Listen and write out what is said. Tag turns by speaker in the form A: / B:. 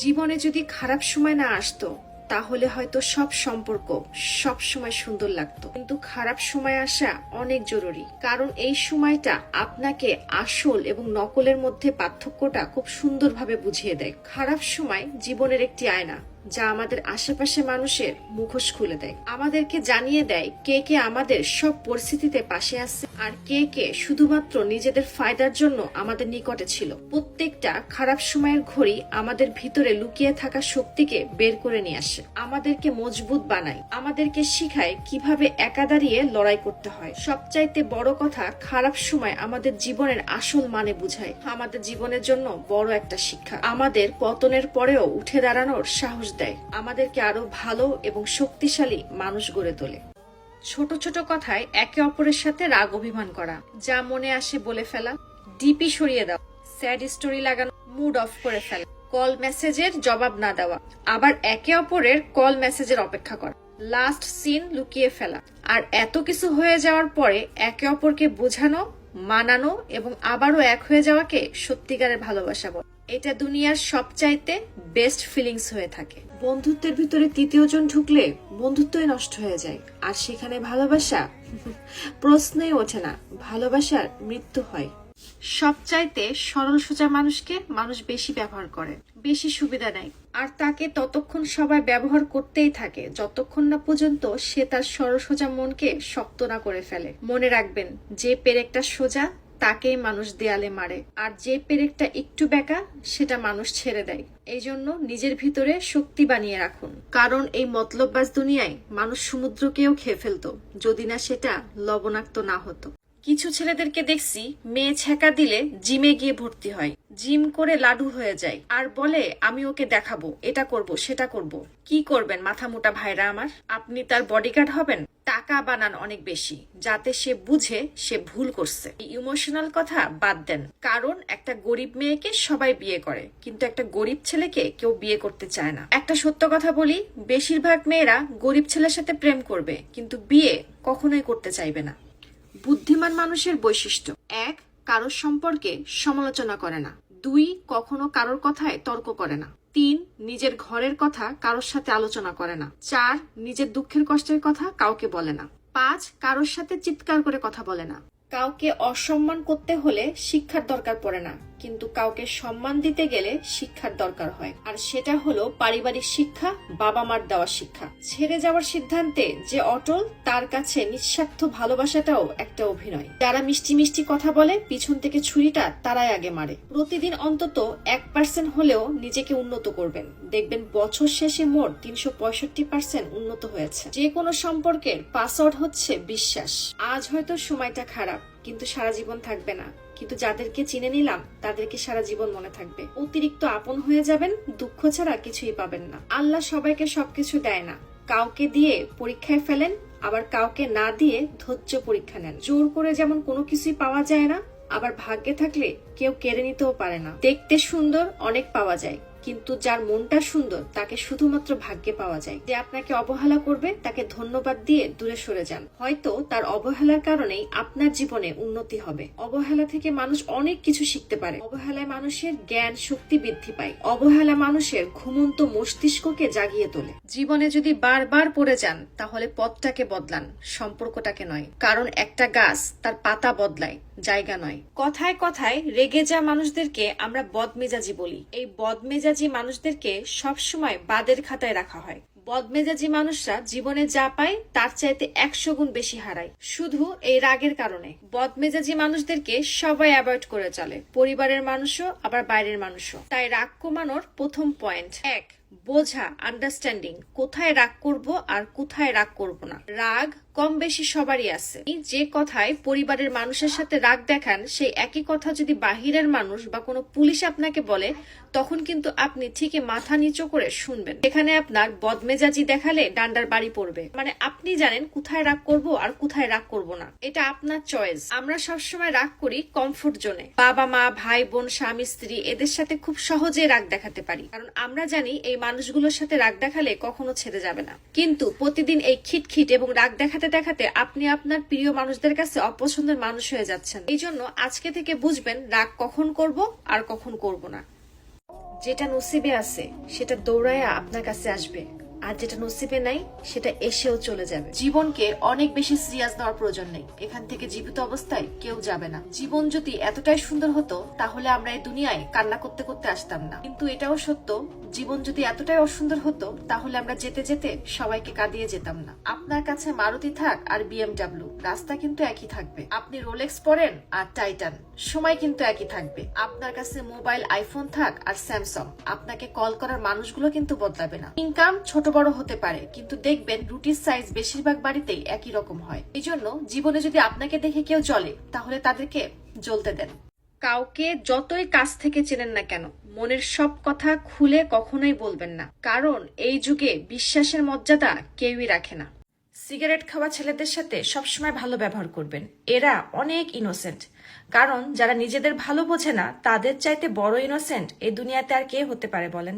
A: জীবনে যদি খারাপ সময় না আসতো, তাহলে হয়তো সব সম্পর্ক সব সময় সুন্দর লাগতো। কিন্তু খারাপ সময় আসা অনেক জরুরি। কারণ এই সময়টা আপনাকে আসল এবং নকলের মধ্যে পার্থক্যটা খুব সুন্দরভাবে বুঝিয়ে দেয়। খারাপ সময় জীবনের একটি আয়না। যা আমাদের আশেপাশে মানুষের মুখোশ খুলে দেয়। আমাদেরকে জানিয়ে দেয় কে কে আমাদের সব পরিস্থিতিতে পাশে আছে আর কে কে শুধুমাত্র নিজেদের ফায়দার জন্য আমাদের নিকটে ছিল। প্রত্যেকটা খারাপ সময়ের ঘড়ি আমাদের ভিতরে লুকিয়ে থাকা শক্তিকে বের করে নিয়ে আসে। আমাদেরকে মজবুত বানায়। আমাদেরকে শিখায় কীভাবে একা দাঁড়িয়ে লড়াই করতে হয়। সবচাইতে বড় কথা, খারাপ সময় আমাদের জীবনের আসল মানে বুঝায়। আমাদের জীবনের জন্য বড় একটা শিক্ষা। আমাদের পতনের পরেও উঠে দাঁড়ানোর সাহস দেয়, আমাদেরকে আরও ভালো এবং শক্তিশালী মানুষ গড়ে তোলে। ছোট ছোট কথায় একে অপরের সাথে রাগ অভিমান করা, যা মনে আসে বলে ফেলা, ডিপি সরিয়ে দাও স্যাড স্টোরি লাগানো, মুড অফ করে ফেলা, কল মেসেজের জবাব না দেওয়া, আবার একে অপরের কল মেসেজের অপেক্ষা করা, লাস্ট সিন লুকিয়ে ফেলা, আর এত কিছু হয়ে যাওয়ার পরে একে অপরকে বোঝানো, মানানো এবং আবারও এক হয়ে যাওয়াকে সত্যিকারের ভালোবাসা বলে। এটা দুনিয়ার সবচাইতে বেস্ট ফিলিংস হয়ে থাকে। বন্ধুত্বের ভিতরে তৃতীয় জন ঢুকলে বন্ধুত্বই নষ্ট হয়ে যায়, আর সেখানে ভালোবাসা প্রশ্নই ওঠে না, ভালোবাসার মৃত্যু হয়। সবচাইতে সরল সোজা মানুষকে মানুষ বেশি ব্যবহার করে, বেশি সুবিধা নেয় আর তাকে ততক্ষণ সবাই ব্যবহার করতেই থাকে, যতক্ষণ না পর্যন্ত সে তার সরল সোজা মনকে শক্ত না করে ফেলে। মনে রাখবেন, যে পেরেকটা সোজা তাকেই মানুষ দেয়ালে মারে। আর যে পেরেকটা একটু বেঁকা, সেটা মানুষ ছেড়ে দেয়। এই জন্য নিজের ভিতরে শক্তি বানিয়ে রাখুন। কারণ এই মতলববাজ দুনিয়ায় মানুষ সমুদ্রকেও খেয়ে ফেলতো, যদি না সেটা লবণাক্ত না হতো। কিছু ছেলেদেরকে দেখছি মেয়ে ছেঁকা দিলে জিমে গিয়ে ভর্তি হয়। জিম করে লাডু হয়ে যায়। আর বলে, আমি ওকে দেখাবো, এটা করব, সেটা করব। কি করবেন, মাথা মোটা ভাইরা আমার? আপনি তার বডিগার্ড হবেন? টাকা বানান অনেক বেশি, যাতে সে বুঝে সে ভুল করছে। ইমোশনাল কথা বাদ দেন। কারণ একটা গরিব মেয়েকে সবাই বিয়ে করে, কিন্তু একটা গরিব ছেলেকে কেউ বিয়ে করতে চায় না। একটা সত্য কথা বলি, বেশিরভাগ মেয়েরা গরিব ছেলের সাথে প্রেম করবে, কিন্তু বিয়ে কখনোই করতে চাইবে না। বুদ্ধিমান মানুষের বৈশিষ্ট্য। এক, কারোর সম্পর্কে সমালোচনা করে না। দুই, কখনো কারোর কথায় তর্ক করে না। তিন, নিজের ঘরের কথা কারোর সাথে আলোচনা করে না। চার, নিজের দুঃখের কষ্টের কথা কাউকে বলে না। পাঁচ, কারোর সাথে চিৎকার করে কথা বলে না। কাউকে অসম্মান করতে হলে শিক্ষার দরকার পড়ে না, কিন্তু কাউকে সম্মান দিতে গেলে শিক্ষার দরকার হয়। আর সেটা হলো পারিবারিক শিক্ষা বাবা মার দেওয়া শিক্ষা। ছেড়ে যাওয়ার সিদ্ধান্তে যে অটল, তার কাছে নিঃস্বার্থ ভালোবাসাটাও একটা অভিনয়। যারা মিষ্টি মিষ্টি কথা বলে, পিছন থেকে ছুরিটা তারাই আগে মারে। প্রতিদিন অন্তত এক পার্সেন্ট হলেও নিজেকে উন্নত করবেন। দেখবেন বছর শেষে মোট তিনশো পঁয়ষট্টি পার্সেন্ট উন্নত হয়েছে। যে কোনো সম্পর্কের পাসওয়ার্ড হচ্ছে বিশ্বাস। আজ হয়তো সময়টা খারাপ কিন্তু সারা জীবন থাকবে না। কিন্তু যাদেরকে চিনে নিলাম, তাদেরকে সারা জীবন মনে থাকবে। অতিরিক্ত আপন হয়ে যাবেন, দুঃখ ছাড়া কিছুই পাবেন না। আল্লাহ সবাইকে সবকিছু দেয় না। কাউকে দিয়ে পরীক্ষায় ফেলেন, আবার কাউকে না দিয়ে ধৈর্য পরীক্ষা নেন। জোর করে যেমন কোনো কিছুই পাওয়া যায় না, আবার ভাগ্যে থাকলে কেউ কেড়ে নিতেও পারে না। দেখতে সুন্দর, অনেক পাওয়া যায়। কিন্তু যার মনটা সুন্দর, তাকে শুধুমাত্র ভাগ্যে পাওয়া যায়। যে আপনাকে অবহেলা করবে, তাকে ধন্যবাদ দিয়ে দূরে সরে যান। হয়তো তার অবহেলার কারণেই আপনার জীবনে উন্নতি হবে। অবহেলা থেকে মানুষ অনেক কিছু শিখতে পারে। অবহেলায় মানুষের জ্ঞান শক্তি বৃদ্ধি পায়। অবহেলা মানুষের ঘুমন্ত মস্তিষ্ককে জাগিয়ে তোলে। জীবনে যদি বারবার পড়ে যান, তাহলে পথটাকে বদলান, সম্পর্কটাকে নয়। কারণ একটা গাছ তার পাতা বদলায়। জায়গা নয়। কথায় কথায় রেগে যা মানুষদেরকে আমরা বদমেজাজি বলি। এই বদমেজাজি মানুষদেরকে সবসময় বাদের খাতায় রাখা হয়। বদমেজাজি মানুষরা জীবনে যা পায় তার চাইতে একশো গুণ বেশি হারায়। শুধু এই রাগের কারণে। বদমেজাজি মানুষদেরকে সবাই অ্যাভয়েড করে চলে। পরিবারের মানুষও, আবার বাইরের মানুষও। তাই রাগ কমানোর প্রথম পয়েন্ট এক। বোঝা আন্ডারস্ট্যান্ডিং কোথায় রাগ করব আর কোথায় রাগ করব না। রাগ কম বেশি সবারই আছে। যে কথায় পরিবারের মানুষের সাথে রাগ দেখান, সেই একই কথা যদি বাহিরের মানুষ বা কোনো পুলিশ আপনাকে বলে, তখন কিন্তু আপনি ঠিকই মাথা নিচু করে শুনবেন। এখানে আপনার বদমেজাজি দেখালে ডান্ডার বাড়ি পড়বে। মানে আপনি জানেন কোথায় রাগ করব আর কোথায় রাগ করব না। এটা আপনার চয়েস আমরা সবসময় রাগ করি কমফোর্ট জোনে বাবা মা ভাই বোন স্বামী স্ত্রী এদের সাথে খুব সহজে রাগ দেখাতে পারি। কারণ আমরা জানি এই মানুষগুলোর সাথে রাগ দেখালে কখনো ছেড়ে যাবে না। কিন্তু প্রতিদিন এই খিটখিট এবং রাগ দেখাতে দেখাতে আপনি আপনার প্রিয় মানুষদের কাছে অপছন্দের মানুষ হয়ে যাচ্ছেন। এই জন্য আজকে থেকে বুঝবেন রাগ কখন করব আর কখন করব না। যেটা নসিবে আছে, সেটা দৌড়ায়া আপনার কাছে আসবে। আর যেটা নসিবে নাই, সেটা এসেও চলে যাবে। জীবনকে অনেক বেশি সিরিয়াস নেওয়ার প্রয়োজন নেই। এখান থেকে জীবিত অবস্থায় কেউ যাবে না। জীবন যদি এতটাই সুন্দর হতো, তাহলে আমরা এই দুনিয়ায় কান্না করতে করতে আসতাম না। কিন্তু এটাও সত্য, জীবন যদি এতটাই অসুন্দর হতো, তাহলে আমরা যেতে যেতে সবাইকে কাঁদিয়ে যেতাম না। আপনার কাছে মারুতি থাক আর বিএমডাব্লিউ রাস্তা কিন্তু একই থাকবে। আপনি রোলেক্স পরেন আর টাইটান সময় কিন্তু একই থাকবে। আপনার কাছে মোবাইল আইফোন থাক আর স্যামসাং আপনাকে কল করার মানুষগুলো কিন্তু বদলাবে না। ইনকাম ছোট বড় হতে পারে কিন্তু দেখবেন রুটির সাইজ বেশিরভাগ বাড়িতেই একই রকম হয়। এই জন্য জীবনে যদি আপনাকে দেখে কেউ চলে তাহলে তাদেরকে জ্বলতে দেন। কাউকে যতই কাছ থেকে চেনেন না কেন মনের সব কথা খুলে কখনোই বলবেন না। কারণ এই যুগে বিশ্বাসের মর্যাদা কেউই রাখে না। সিগারেট খাওয়া ছেলেদের সাথে সবসময় ভালো ব্যবহার করবেন। এরা অনেক ইনোসেন্ট কারণ যারা নিজেদের ভালো বোঝে না তাদের চাইতে বড় ইনোসেন্ট এই দুনিয়াতে আর কে হতে পারে বলেন?